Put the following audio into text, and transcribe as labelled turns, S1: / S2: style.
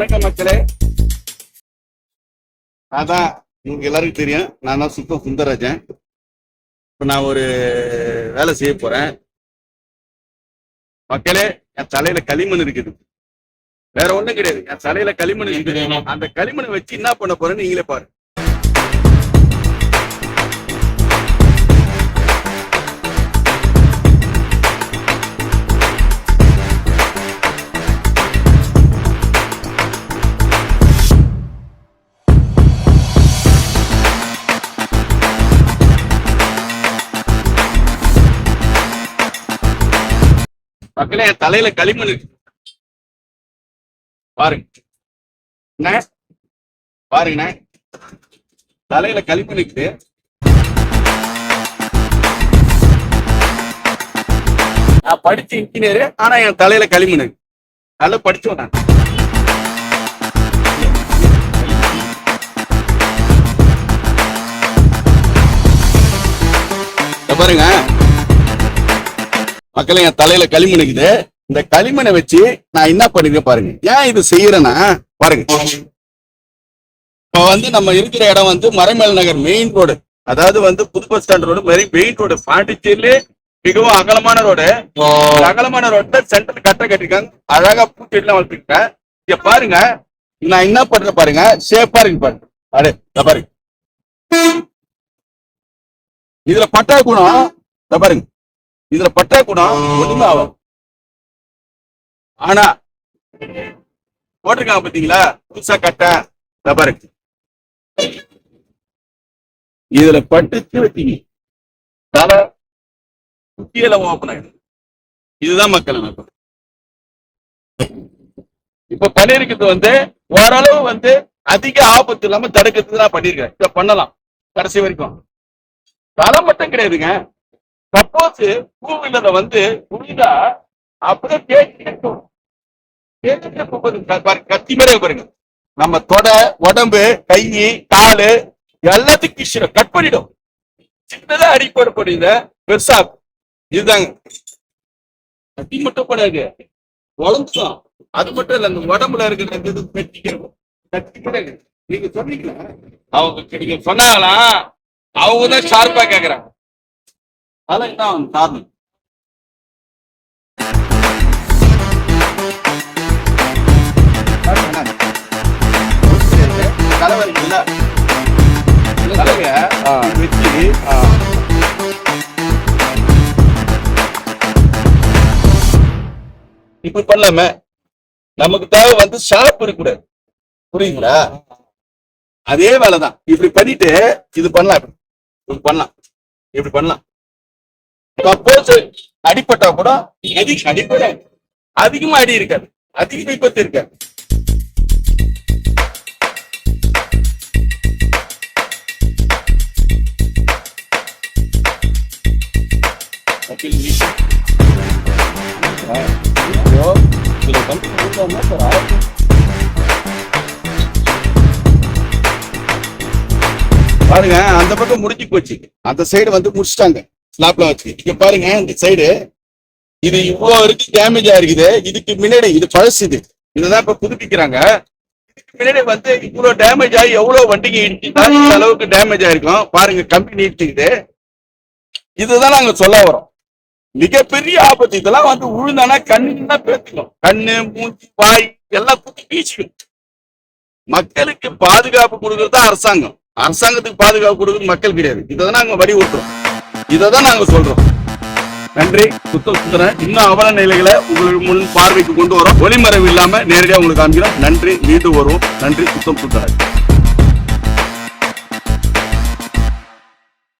S1: வணக்கம் மக்களே. அதான் உங்களுக்கு எல்லாருக்கும் தெரியும். நான் தான் சுத்தம் சுந்தரராஜன். இப்போ நான் ஒரு வேலை செய்ய போறேன். மக்களே என் தலையில களிமண் இருக்குது. வேற ஒண்ணும் கிடையாது. என் தலையில களிமண் இருக்குது. அந்த களிமண்ணை வச்சு என்ன பண்ண போறேன்னு நீங்களே பாரு மக்களே என் தலையில களிமண் இருக்கு. பாருங்க. என்ன? பாருங்கண்ணே. தலையில களிமண் இருக்குது நான் படிச்ச இன்ஜினியர் ஆனா என் தலையில களிமண் நல்லா படிச்சோம் நான். பாருங்க. மக்களே என் தலையில களிமண் இருக்குது இந்த களிமண்ணை வச்சு நான் என்ன பண்ணிருக்கேன் பாருங்க. ஏன் இது செய்யறேன்னா பாருங்க. இப்ப வந்து நம்ம இருக்கிற இடம் வந்து மறைமேல் நகர் மெயின் ரோடு அதாவது வந்து புது bus stand road main road பாண்டிச்சேரியிலே மிகவும் அகலமான ரோடு அகலமான ரோட்ல சென்டர் கட்ட கட்டிருக்காங்க அழகா பூச்செடிலாம் வளர்த்துருக்கேன் இங்க பாருங்க. நான் என்ன பண்றேன் பாருங்க. ஷேப்பா இருக்கு பாருங்க. அடே பாருங்க. இதுல பட்டா குணம் பாருங்க. இதுல பட்டா குணம் ஒண்ணுமே ஆகும் ஆனா போட்டிருக்காங்க பாத்தீங்களா? புதுசா கட்ட இத இதுல பட்டுச்சு வச்சீங்க தலை குட்டியில ஓப்பன் ஆயிடும் இதுதான் மக்கள் அமைப்பு இப்ப பண்ணிருக்கிறது வந்து ஓரளவு வந்து அதிக ஆபத்து இல்லாம தடுக்கிறதுதான் பண்ணிருக்கேன் இத பண்ணலாம். கடைசி வரைக்கும். தலை மட்டும் கிடையாதுங்க. சப்போஸ் டூ வந்து புரிதா அப்படியே தேய்ச்சிட்டே போகும். பாருங்க, கத்தி மேலே பாருங்க நம்ம தொடை உடம்பு கை காலு எல்லாத்துக்கும் கிஷிடும் கட் பண்ணிடும். சின்னதா அடிப்படை போடுது பெருசா. இதுதாங்க. கத்தி மட்டும் படாது. உடம்புதான். அது மட்டும் இல்ல அந்த உடம்புல இருக்கிற இந்த இது கட்டிக்கிறோம் கத்தி கிடையாது நீங்க சொன்னீங்களா? அவங்க நீங்க சொன்னாங்களா? அவங்க தான் ஷார்ப்பா கேக்குறாங்க. அதான் என்ன காரணம் இப்ப பண்ணலாமே நமக்கு தேவை வந்து ஷார்ப் இருக்கக்கூடாது. புரியுங்களா அதே வேலைதான். இப்படி பண்ணிட்டு இது பண்ணலாம் இப்படி. இப்படி பண்ணலாம். இப்படி பண்ணலாம். சப்போஸ் அடிப்பட்டா கூட அதிக அடிப்பட. அதிகமா அடி இருக்காது. அதிக விபத்து இருக்காது. பாருங்க அந்த பக்கம் முடிஞ்சு போச்சு. அந்த சைடு வந்து முடிச்சிட்டாங்க. ஸ்லாப்ல வச்சு. இங்க பாருங்க இந்த சைடு இது இவ்வளவு வரைக்கும் டேமேஜ் ஆயிருக்குது. இதுக்கு முன்னாடி இது பழசு இது. இதுதான் இப்ப புதுப்பிக்கிறாங்க. இதுக்கு முன்னாடி வந்து இவ்வளவு டேமேஜ் ஆகி எவ்வளவு வண்டிக்கு இடிச்சுன்னா இந்த அளவுக்கு டேமேஜ் ஆயிருக்கும். பாருங்க கம்பெனி இடிச்சுக்குது இதுதான் நாங்க சொல்ல வரோம். மிகப்பெரிய ஆபத்து. இதெல்லாம் வந்து உழுந்தானா கண்ணு பேத்துக்கும். கண்ணு மூஞ்சி வாய் எல்லாம் குத்தி வீச்சு மக்களுக்கு பாதுகாப்பு கொடுக்கறது அரசாங்கம். அரசாங்கத்துக்கு பாதுகாப்பு கொடுக்கறது மக்கள் கிடையாது. இதை தான் நாங்க வடிவுறுத்துறோம் இதை தான் நாங்க சொல்றோம். நன்றி. சுத்த சுத்தரன் இன்னும் அவல நிலைகளை உங்களுக்கு முன் பார்வைக்கு கொண்டு வரோம். ஒளிமறைவு இல்லாம நேரடியாக உங்களுக்கு காமிக்கிறோம் நன்றி. மீண்டும் வருவோம். நன்றி. சுத்தம் சுத்தரன்.